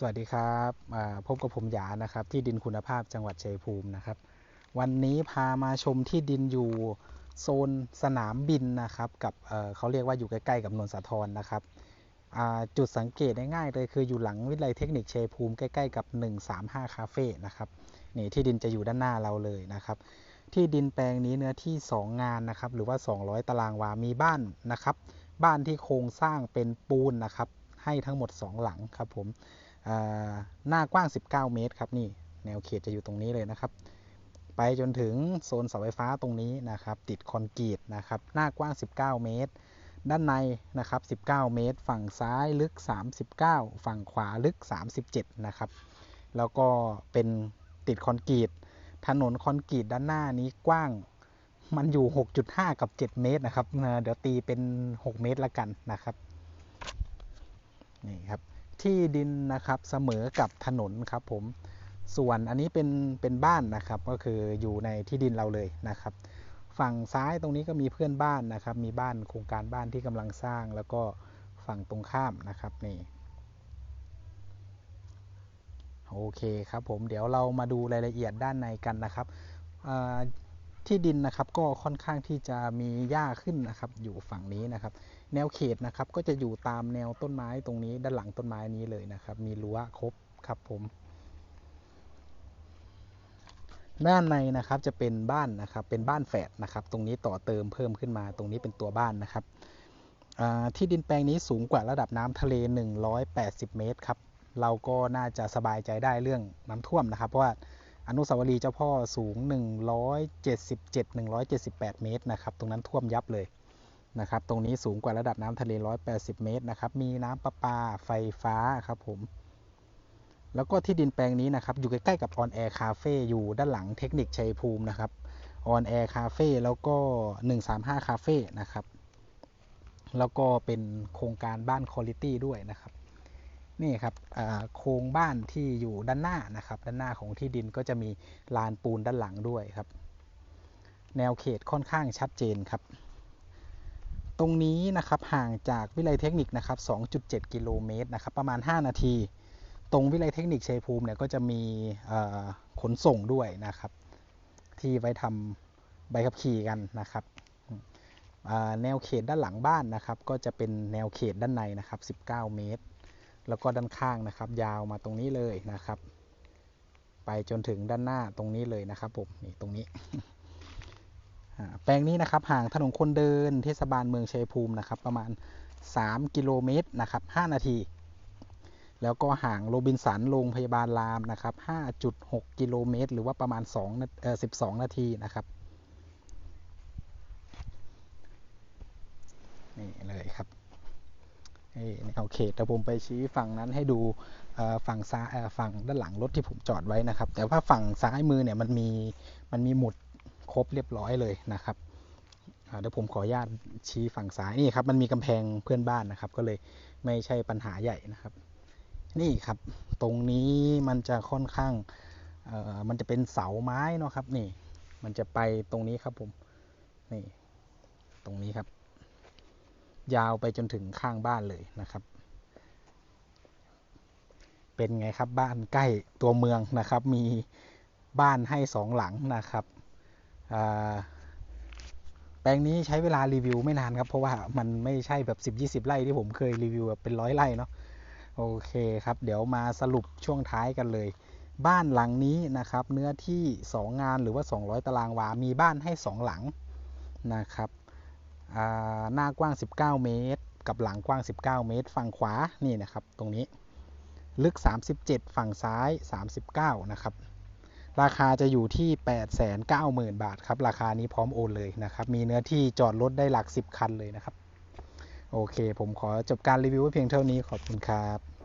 สวัสดีครับพบกับผมหยานะครับ ที่ดินคุณภาพจังหวัดชัยภูมินะครับ วันนี้พามาชมที่ดินอยู่โซนสนามบินนะครับกับเเขาเรียกว่าอยู่ใกล้ๆกับนนทสาธรนะครับจุดสังเกตง่ายๆเลยคืออยู่หลังวิทยาลัยเทคนิคชัยภูมิใกล้ๆกับ 135 คาเฟ่นะครับนี่ที่ดินจะอยู่ด้านหน้าเราเลยนะครับ ที่ดินแปลงนี้เนื้อที่ 2 งานนะครับหรือว่า 200 ตารางวา มีบ้านนะครับ บ้านที่โครงสร้างเป็นปูนนะครับให้ทั้งหมด 2 หลังครับผม หน้ากว้าง 19 เมตรครับนี่แนวเขตจะอยู่ตรงนี้เลยนะครับ ไปจนถึงโซนเสาไฟฟ้าตรงนี้นะครับ ติดคอนกรีตนะครับ หน้ากว้าง 19 เมตร ด้านในนะครับ 19 เมตร ฝั่งซ้ายลึก 39 ฝั่งขวาลึก 37 นะครับ แล้วก็เป็นติดคอนกรีต ถนนคอนกรีตด้านหน้านี้กว้างมันอยู่ 6.5 กับ 7 เมตรนะครับ เดี๋ยวตีเป็น 6 เมตรละกันนะครับ นี่ครับ ที่ดินนะครับเสมอกับถนนครับผมส่วนอันนี้เป็นเป็นบ้านนะครับก็คืออยู่ในที่ดินเราเลยนะครับ ฝั่งซ้ายตรงนี้ก็มีเพื่อนบ้านนะครับ มีบ้านโครงการบ้านที่กำลังสร้าง แล้วก็ฝั่งตรงข้ามนะครับนี่โอเคครับผมเดี๋ยวเรามาดูรายละเอียดด้านในกันนะครับอ่า ที่ดินนะครับก็ค่อนข้างที่จะมีหญ้าขึ้นนะครับ อยู่ฝั่งนี้นะครับ แนวเขตนะครับก็จะอยู่ตามแนวต้นไม้ตรงนี้ ด้านหลังต้นไม้นี้เลยนะครับ มีรั้วครบครับผม ด้านในนะครับจะเป็นบ้านนะครับ เป็นบ้านแฝดนะครับ ตรงนี้ต่อเติมเพิ่มขึ้นมา ตรงนี้เป็นตัวบ้านนะครับที่ดินแปลงนี้สูงกว่าระดับน้ำทะเล 180 เมตรครับ เราก็น่าจะสบายใจได้เรื่องน้ำท่วมนะครับ เพราะว่า อนุสาวรีย์เจ้าพ่อสูง 177 178 เมตรนะครับ ตรงนั้นท่วมยับเลยนะครับ ตรงนี้สูงกว่าระดับน้ำทะเล 180 เมตรนะครับ มีน้ำประปา ไฟฟ้าครับผม แล้วก็ที่ดินแปลงนี้นะครับ อยู่ใกล้ๆกับ On Air Cafe อยู่ด้านหลังเทคนิคชัยภูมินะครับ On Air Cafe แล้วก็ 135 Cafe นะครับ แล้วก็เป็นโครงการบ้าน Quality ด้วยนะครับ นี่ครับโครงบ้านที่อยู่ด้านหน้านะครับ ด้านหน้าของที่ดินก็จะมีลานปูนด้านหลังด้วยครับ แนวเขตค่อนข้างชัดเจนครับ ตรงนี้นะครับห่างจากวิไลเทคนิคนะครับ 2.7 กิโลเมตรนะครับ ประมาณ 5 นาที ตรงวิไลเทคนิคชัยภูมิเนี่ยก็จะมีขนส่งด้วยนะครับ ที่ไว้ทำใบขับขี่กันนะครับแนวเขตด้านหลังบ้านนะครับ ก็จะเป็นแนวเขตด้านในนะครับ 19 เมตร แล้วก็ด้านข้างนะครับ ยาวมาตรงนี้เลยนะครับ ไปจนถึงด้านหน้าตรงนี้เลยนะครับผมนี่ตรงนี้ แปลงนี้นะครับห่างถนนคนเดินเทศบาลเมืองชัยภูมินะครับ ประมาณ 3 กิโลเมตรนะครับ 5 นาที แล้วก็ห่างโรบินสันโรงพยาบาลรามนะครับ 5.6 กิโลเมตร หรือว่าประมาณ2เอ่อ12 นาทีนะครับนี่เลยครับ นี่แนวเขตแต่ผมไปชี้ฝั่งนั้นให้ดูฝั่งซ้ายฝั่งด้านหลังรถที่ผมจอดไว้นะครับ แต่ว่าฝั่งซ้ายมือเนี่ยมันมีมันมีหมุดครบเรียบร้อยเลยนะครับเดี๋ยวผมขออนุญาตชี้ฝั่งซ้ายนี่ครับมันมีกำแพงเพื่อนบ้านนะครับ ก็เลยไม่ใช่ปัญหาใหญ่นะครับ นี่ครับตรงนี้มันจะค่อนข้างมันจะเป็นเสาไม้เนาะครับนี่ มันจะไปตรงนี้ครับผมนี่ตรงนี้ครับ ยาวไปจนถึงข้างบ้านเลยนะครับ เป็นไงครับบ้านใกล้ตัวเมืองนะครับ มีบ้านให้สองหลังนะครับแปลงนี้ใช้เวลารีวิวไม่นานครับ เพราะว่ามันไม่ใช่แบบ10-20 ไร่ที่ผมเคยรีวิวแบบเป็นร้อยไร่เนาะโอเคครับ เดี๋ยวมาสรุปช่วงท้ายกันเลย บ้านหลังนี้นะครับ เนื้อที่ 2 งานหรือว่า 200 ตารางวา มีบ้านให้ 2 หลังนะครับ หน้ากว้าง 19 เมตร กับหลังกว้าง 19 เมตร ฝั่งขวานี่นะครับ ตรงนี้ลึก 37 ฝั่งซ้าย 39 นะครับ ราคาจะอยู่ที่ 890,000 บาทครับ ราคานี้พร้อมโอนเลยนะครับ มีเนื้อที่จอดรถได้หลัก 10 คันเลยนะครับ โอเค ผมขอจบการรีวิวไว้เพียงเท่านี้ขอบคุณครับ